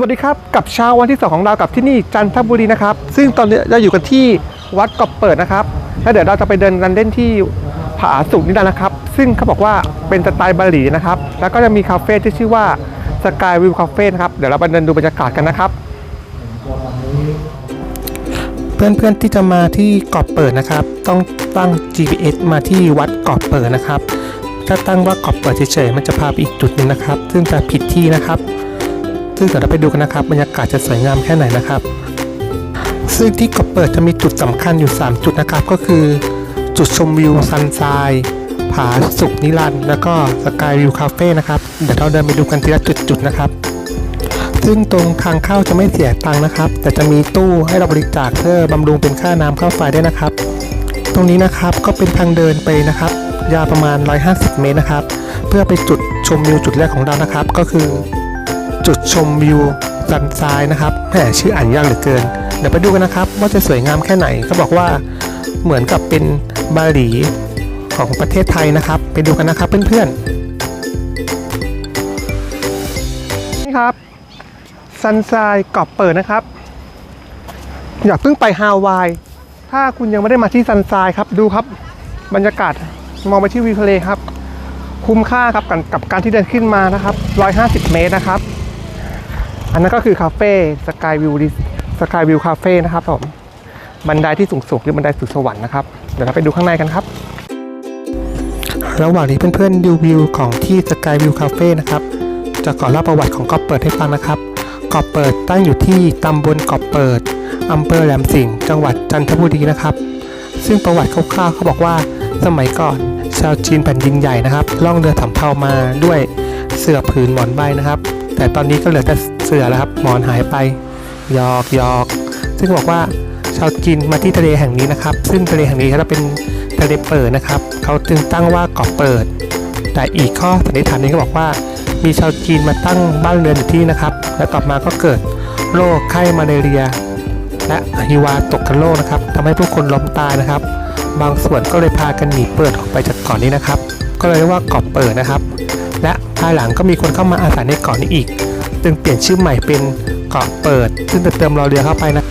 วัสดีครับ กับเช้าวันที่ 2 ของเรากับที่นี่จันทบุรีนะครับ ซึ่งตอนนี้เราอยู่กันที่วัดกอบเปิดนะครับ แล้วเดี๋ยวเราจะไปเดินกันเล่นที่ผาสุกนี่แหละนะครับ ซึ่งเขาบอกว่าเป็นสไตล์บาหลีนะครับ แล้วก็จะมีคาเฟ่ที่ชื่อว่าสกายวิวคาเฟ่นะครับ เดี๋ยวเราไปเดินดูบรรยากาศกันนะครับ เพื่อนๆที่จะมาที่เกาะเปิดนะครับ ต้องตั้ง GPS มาที่วัดเกาะเปิดนะครับ ถ้าตั้งว่าเกาะเปิดเฉยๆมันจะพาไปอีกจุดหนึ่งนะครับ ซึ่งจะผิดที่นะครับ ซึ่งเดี๋ยวเราไปดูกันนะครับบรรยากาศจะสวยงามแค่ไหนนะครับ ซึ่งที่เกาะเปิดจะมีจุดสำคัญอยู่ 3 จุดนะครับ ก็คือ จุดชมวิวซันไซด์ผาสุกนิรันด์แล้วก็สกายวิวคาเฟ่นะครับเดี๋ยวเราเดินไปดูกันทีละจุดๆนะครับ ซึ่งตรงทางเข้าจะไม่เสียตังค์นะครับ แต่จะมีตู้ให้เราบริจาคเพื่อบำรุงเป็นค่าน้ำค่าไฟด้นะครับ ตรงนี้นะครับก็เป็นทางเดินไปนะครับ ยาวประมาณ 150 เมตรนะครับ เพื่อไปจุดชมวิวจุดแรกของเรานะครับ ก็คือ จุดชมวิวสันทรายนะครับแหมชื่ออ่านยากเหลือเกิน เดี๋ยวไปดูกันนะครับ ว่าจะสวยงามแค่ไหนเขาบอกว่าเหมือนกับเป็นบาหลีของประเทศไทยนะครับ ไปดูกันนะครับเพื่อนๆนี่ครับซันไซเกาะเปิดนะครับ อย่าเพิ่งไปฮาวาย ถ้าคุณยังไม่ได้มาที่ซันไซครับดูครับ บรรยากาศมองไปที่วิวทะเลครับ คุ้มค่าครับกับกับการที่เดินขึ้นมานะครับ 150 เมตรนะครับ อันนั้นก็คือคาเฟ่สกายวิวสกายวิวคาเฟ่นะครับผมบันไดที่สูงๆคือบันไดสู่สวรรค์นะครับ เดี๋ยวเราไปดูข้างในกันครับ ระหว่างที่เพื่อนๆดูวิวของที่สกายวิวคาเฟ่นะครับ จะขอเล่าประวัติของเกาะเปิดให้ฟังนะครับเกาะเปิดตั้งอยู่ที่ตำบลเกาะเปิดอำเภอแหลมสิงห์จังหวัดจันทบุรีนะครับ ซึ่งประวัติคร่าวๆเขาบอกว่าสมัยก่อนชาวจีนแผ่นดินใหญ่นะครับล่องเรือสำเภามาด้วยเสือผืนหมอนใบนะครับ แต่ตอนนี้ก็เหลือแต่ เสือแล้วครับหมอนหายไปยอกยอกซึ่งบอกว่าชาวจีนมาที่ทะเลแห่งนี้นะครับ ซึ่งทะเลแห่งนี้เขาเป็นทะเลเปิดนะครับ เขาจึงตั้งว่าเกาะเปิด แต่อีกข้อสันนิษฐานนึงก็บอกว่า มีชาวจีนมาตั้งบ้านเรือนอยู่ที่นะครับ และต่อมาก็เกิดโรคไข้มาเรีย และฮิวาตกกันโรคนะครับทำให้ผู้คนล้มตายนะครับ บางส่วนก็เลยพากันหนีเปิดออกไปจากเกาะนี้นะครับ ก็เลยเรียกว่าเกาะเปิดนะครับ และภายหลังก็มีคนเข้ามาอาศัยในเกาะนี้อีก จึงเปลี่ยนชื่อใหม่เป็นเกาะเปิด ซึ่งจะเติมรอเรือเข้าไปนะ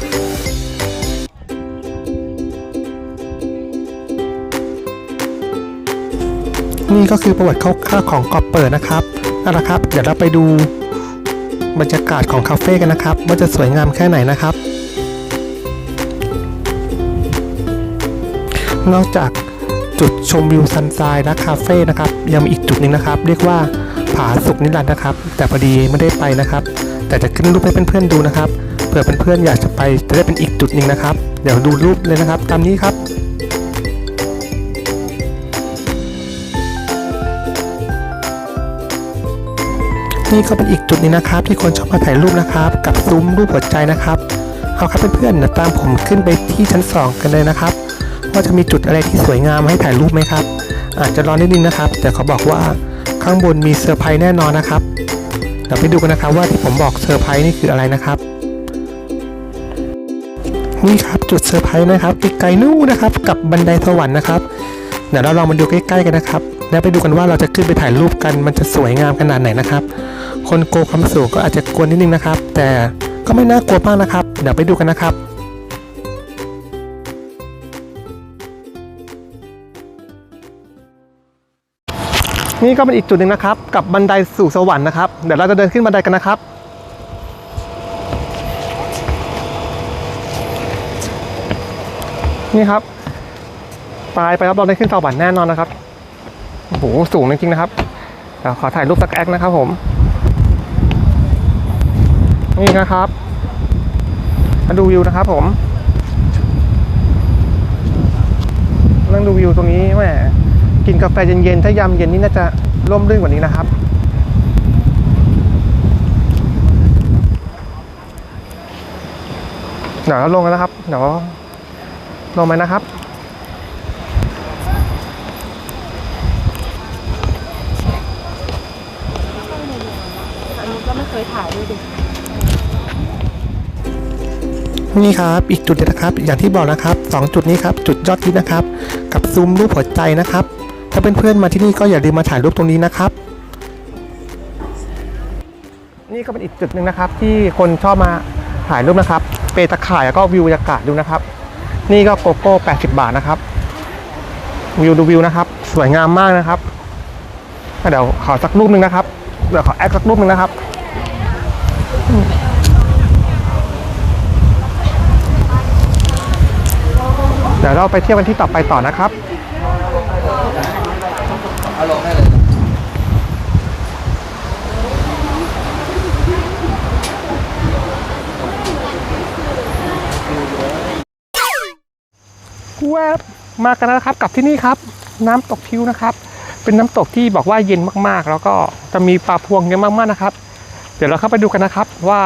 นี่ก็คือประวัติคร่าวๆของเกาะเปิดนะครับเอาละครับ เดี๋ยวเราไปดูบรรยากาศของคาเฟ่กันนะครับ ว่าจะสวยงามแค่ไหนนะครับ นอกจากจุดชมวิวซันไซด์และคาเฟ่นะครับ ยังมีอีกจุดหนึ่งนะครับ เรียกว่า ผาสุกนิรันดร์นะครับ แต่พอดีไม่ได้ไปนะครับ แต่จะขึ้นรูปให้เพื่อนๆดูนะครับเผื่อเพื่อนๆอยากจะไปจะได้เป็นอีกจุดหนึ่งนะครับ เดี๋ยวดูรูปเลยนะครับ ตามนี้ครับนี่ก็เป็นอีกจุดนึงนะครับ ที่คนชอบมาถ่ายรูปนะครับ กับซุ้มรูปหัวใจนะครับเอาครับเพื่อนๆตามผมขึ้นไปที่ชั้น 2 กันเลยนะครับว่าจะมีจุดอะไรที่สวยงามให้ถ่ายรูปไหมครับ อาจจะร้อนนิดนึงนะครับ แต่เขาบอกว่า ข้างบนมีเซอร์ไพรส์แน่นอนนะครับเดี๋ยวไปดูกันนะครับว่าที่ผมบอกเซอร์ไพรส์นี่คืออะไรนะครับนี่ครับจุดเซอร์ไพรส์นะครับไกลๆนู่นนะครับ กับบันไดสวรรค์นะครับเดี๋ยวเราลองมาดูใกล้ๆกันนะครับ แล้วไปดูกันว่าเราจะขึ้นไปถ่ายรูปกันมันจะสวยงามขนาดไหนนะครับ คนกลัวความสูงก็อาจจะกลัวนิดนึงนะครับ แต่ก็ไม่น่ากลัวมากนะครับ เดี๋ยวไปดูกันนะครับ นี่ก็เป็นอีกจุดหนึ่งนะครับ กับบันไดสู่สวรรค์นะครับ เดี๋ยวเราจะเดินขึ้นบันไดกันนะครับ นี่ครับ ตายไปรับรองได้ขึ้นสวรรค์แน่นอนนะครับโอ้โหสูงจริงๆนะครับเดี๋ยวขอถ่ายรูปสักแอคนะครับผม นี่นะครับ มาดูวิวนะครับผมนั่งดูวิวตรงนี้แหม กินกาแฟเย็นๆ ถ้ายามเย็นนี่น่าจะร่มรื่นกว่านี้นะครับ เดี๋ยวเราลงกันนะครับ เดี๋ยวลงไปนะครับอันนี้ก็ไม่เคยถ่ายด้วยดินี่ครับ อีกจุดเดียวนะครับ อย่างที่บอกนะครับสองจุดนี้ครับ จุดยอดฮิตนะครับ กับซูมรูปหัวใจนะครับ ถ้าเพื่อนๆมาที่นี่ก็อย่าลืมมาถ่ายรูปตรงนี้นะครับ นี่ก็เป็นอีกจุดหนึ่งนะครับ ที่คนชอบมาถ่ายรูปนะครับ เปตะข่ายแล้วก็วิวบรรยากาศดูนะครับ นี่ก็โกโก้ 80 บาทนะครับ วิวดูวิวนะครับ สวยงามมากนะครับเดี๋ยวขอสักรูปหนึ่งนะครับเดี๋ยวขอแอคสักรูปหนึ่งนะครับเดี๋ยวเราไปเที่ยวกันที่ต่อไปต่อนะครับ แวบมากันแล้วครับกับที่นี่ครับ น้ำตกพิวนะครับ เป็นน้ำตกที่บอกว่าเย็นมากๆ แล้วก็จะมีปลาพวงเยอะมากๆนะครับ เดี๋ยวเราเข้าไปดูกันนะครับ ว่า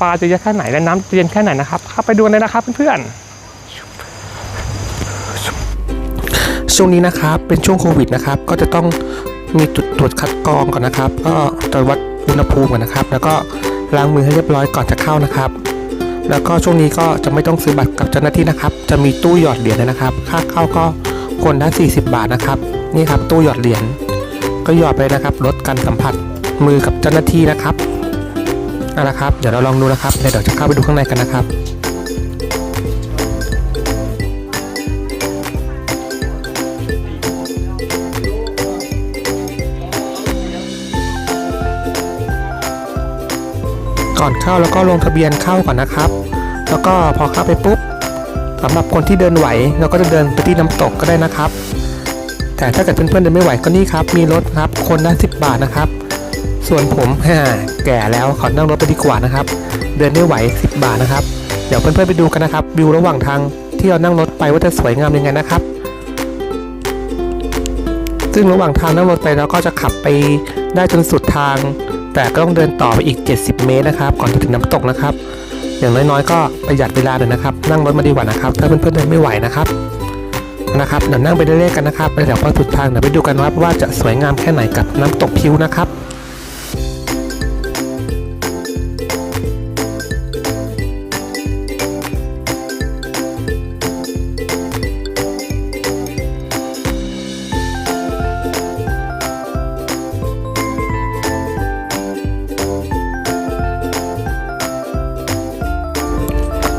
ปลาจะเยอะแค่ไหนและน้ำจะเย็นแค่ไหนนะครับเข้าไปดูเลยนะครับเพื่อนๆช่วงนี้นะครับเป็นช่วงโควิดนะครับ ก็จะต้องมีจุดตรวจคัดกรองก่อนนะครับ ก็ตรวจวัดอุณหภูมิก่อนนะครับ แล้วก็ล้างมือให้เรียบร้อยก่อนจะเข้านะครับ แล้วก็ช่วงนี้ก็จะไม่ต้องซื้อบัตรกับเจ้าหน้าที่นะครับ จะมีตู้หยอดเหรียญนะครับ ค่าเข้าก็คนละ40 บาทนะครับ นี่ครับตู้หยอดเหรียญก็หยอดไปนะครับลดการสัมผัสมือกับเจ้าหน้าที่นะครับเอาละครับ เดี๋ยวเราลองดูนะครับเดี๋ยวจะเข้าไปดูข้างในกันนะครับ ก่อนเข้าแล้วก็ลงทะเบียนเข้าก่อนนะครับ แล้วก็พอเข้าไปปุ๊บสำหรับคนที่เดินไหวเราก็จะเดินไปที่น้ำตกก็ได้นะครับ แต่ถ้าเกิดเพื่อนๆเดินไม่ไหวก็นี่ครับ มีรถครับคนละ10บาทนะครับ ส่วนผมฮ่าแก่แล้วขอนั่งรถไปดีกว่านะครับ เดินไม่ไหว 10 บาทนะครับ เดี๋ยวเพื่อนๆไปดูกันนะครับวิวระหว่างทางที่เรานั่งรถไปว่าจะสวยงามยังไงนะครับ ซึ่งระหว่างทางนั่งรถไปเราก็จะขับไปได้จนสุดทาง แต่ก็ต้องเดินต่อไปอีก 70 เมตรนะครับ ก่อนจะถึงน้ำตกนะครับ อย่างน้อยๆ ก็ประหยัดเวลาหน่อยนะครับ นั่งรถมาดีกว่านะครับ ถ้าเพื่อนๆเดินไม่ไหวนะครับ นะครับเดี๋ยวนั่งไปเรื่อยๆกันนะครับแล้วเดี๋ยวพอสุดทางเดี๋ยวไปดูกันว่าจะสวยงามแค่ไหนกับน้ำตกพิวนะครับ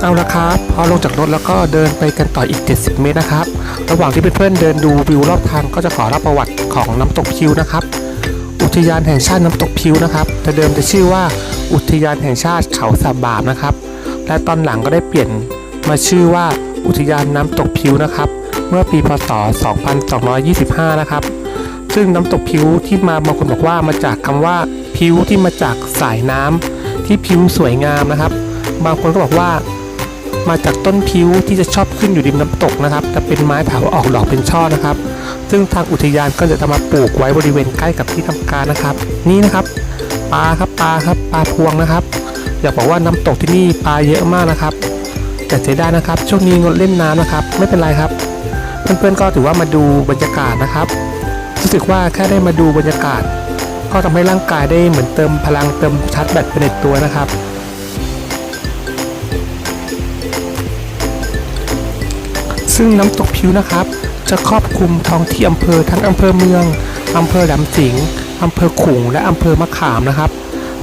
เอาละครับพอลงจากรถแล้วก็เดินไปกันต่ออีก 70 เมตรนะครับ ระหว่างที่เพื่อนๆเดินดูวิวรอบทางก็จะขอรับประวัติของน้ำตกพิวนะครับ อุทยานแห่งชาติน้ำตกพิวนะครับ แต่เดิมจะชื่อว่าอุทยานแห่งชาติเขาสาบาบนะครับ และตอนหลังก็ได้เปลี่ยนมาชื่อว่าอุทยานน้ำตกพิวนะครับ เมื่อปีพศ 2225 นะครับ ซึ่งน้ำตกพิวที่มาบางคนบอกว่ามาจากคำว่าพิวที่มาจากสายน้ำที่พิวสวยงามนะครับ บางคนก็บอกว่า มาจากต้นพิ้วที่จะชอบขึ้นอยู่ริมน้ำตกนะครับจะเป็นไม้เถาออกดอกเป็นช่อนะครับ ซึ่งทางอุทยานก็จะทำมาปลูกไว้บริเวณใกล้กับที่ทำการนะครับ นี่นะครับปลาครับปลาครับปลาพวงนะครับ อยากบอกว่าน้ำตกที่นี่ปลาเยอะมากนะครับ แต่เสียดายนะครับ ช่วงนี้งดเล่นน้ำนะครับ ไม่เป็นไรครับ เพื่อนๆก็ถือว่ามาดูบรรยากาศนะครับ รู้สึกว่าแค่ได้มาดูบรรยากาศ ก็ทำให้ร่างกายได้เหมือนเติมพลังเติมชาร์จแบตไปในตัวนะครับ ซึ่งน้ำตกพิวนะครับ จะครอบคลุมท้องที่อำเภอทั้งอำเภอเมืองอำเภอแหลมสิงอำเภอขุงและอำเภอมะขามนะครับ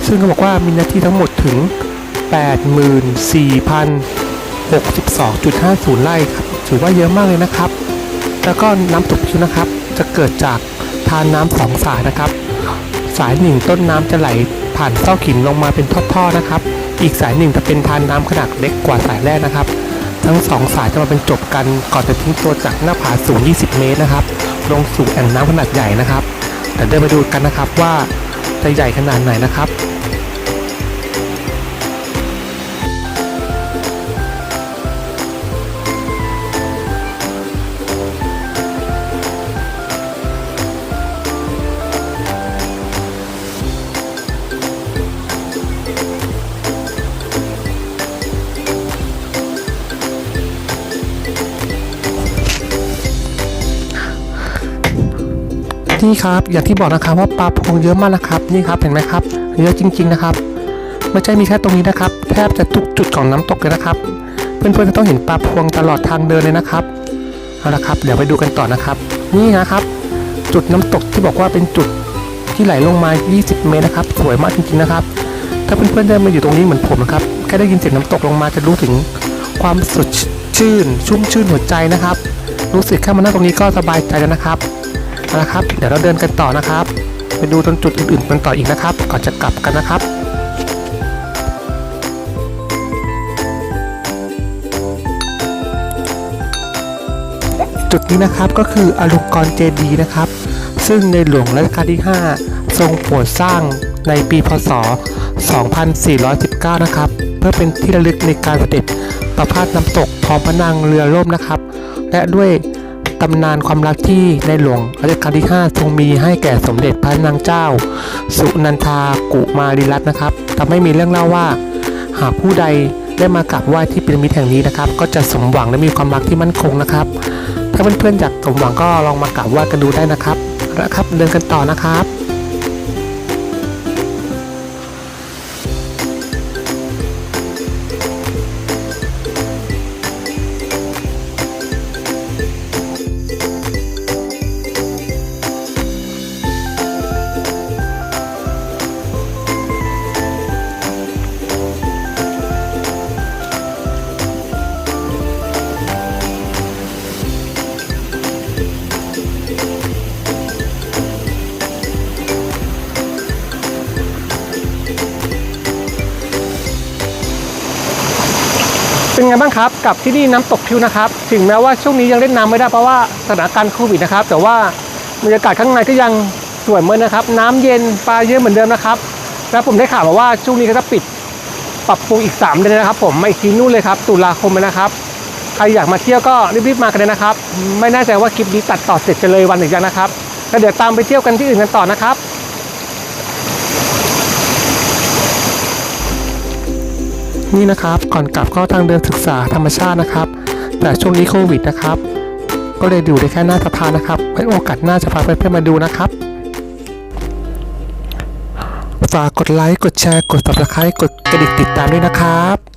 ซึ่งเขาบอกว่ามีเนื้อที่ทั้งหมดถึง 84,062.50 ไร่ครับถือว่าเยอะมากเลยนะครับ แล้วก็น้ำตกพิวนะครับ จะเกิดจากทานน้ำสองสายนะครับ สายหนึ่งต้นน้ำจะไหลผ่านเส้าขินลงมาเป็นท่อๆนะครับ อีกสายหนึ่งจะเป็นทานน้ำขนาดเล็กกว่าสายแรกนะครับ ทั้งสองสายจะมาเป็นจบกันก่อนจะทิ้งตัวจากหน้าผาสูง 20 เมตรนะครับ ลงสู่แอ่งน้ำขนาดใหญ่นะครับเดี๋ยวไปดูกันนะครับว่าจะใหญ่ขนาดไหนนะครับ นี่ครับอย่างที่บอกนะครับว่าปลาพวงเยอะมากนะครับนี่ครับเห็นไหมครับ เยอะจริง ๆนะครับ ไม่ใช่มีแค่ตรงนี้นะครับ แทบจะทุกจุดของน้ำตกเลยนะครับ เพื่อนๆจะต้องเห็นปลาพวงตลอดทางเดินเลยนะครับเอาละครับเดี๋ยวไปดูกันต่อนะครับ นี่นะครับ จุดน้ำตกที่บอกว่าเป็นจุดที่ไหลลงมา 20 เมตรนะครับ สวยมากจริงๆนะครับ ถ้าเพื่อนๆเดินมาอยู่ตรงนี้เหมือนผมนะครับแค่ได้ยินเสียงน้ำตกลงมาจะรู้ถึงความสดชื่น ชุ่มชื่นหัวใจนะครับ รู้สึกแค่มานั่งตรงนี้ก็สบายใจแล้วนะครับ เอาละครับ เดี๋ยวเราเดินกันต่อนะครับ ไปดูตรงจุดอื่นๆกันต่ออีกนะครับ ก่อนจะกลับกันนะครับจุดนี้นะครับก็คืออลุกรเจดีนะครับ ซึ่งในหลวงรัชกาลที่ 5 ทรงโปรดสร้างในปีพศ 2419 นะครับ เพื่อเป็นที่ระลึกในการเสด็จประพาสน้ำตกพร้อมพระนางเรือล่มนะครับ และด้วย ตำนานความรักที่ในหลวงรัชกาลที่ 5 ทรงมีให้แก่สมเด็จพระนางเจ้า สุนันทากุมารีรัตน์นะครับทำให้มีเรื่องเล่าว่า หากผู้ใดได้มากราบไหว้ที่พีระมิดแห่งนี้นะครับ ก็จะสมหวังและมีความรักที่มั่นคงนะครับ ถ้าเพื่อนๆอยากสมหวังก็ลองมากราบไหว้กันดูได้นะครับนะครับ เดินกันต่อนะครับ เป็นไงบ้างครับกับที่นี่น้ำตกพิวนะครับ ถึงแม้ว่าช่วงนี้ยังเล่นน้ำไม่ได้เพราะว่าสถานการณ์โควิดนะครับ แต่ว่าบรรยากาศข้างในก็ยังสวยเหมือนนะครับ น้ำเย็นปลาเยอะเหมือนเดิมนะครับ แล้วผมได้ข่าวมาว่าช่วงนี้เขาจะปิดปรับปรุงอีก 3 เดือนนะครับ ผมมาอีกทีนู่นเลยครับ ตุลาคมนะครับใครอยากมาเที่ยวก็รีบๆมากันเลยนะครับ ไม่แน่ใจว่าคลิปนี้ตัดต่อเสร็จจะเลยวันหรือยังนะครับแล้วเดี๋ยวตามไปเที่ยวกันที่อื่นกันต่อนะครับ นี่นะครับก่อนกลับก็ทางเดินศึกษาธรรมชาตินะครับ แต่ช่วงนี้โควิดนะครับ ก็เลยอยู่ได้แค่หน้าสะพานนะครับไว้โอกาสหน้าจะพาเพื่อนๆมาดูนะครับฝากกดไลค์กดแชร์กด subscribe กดกระดิ่งติดตามด้วยนะครับ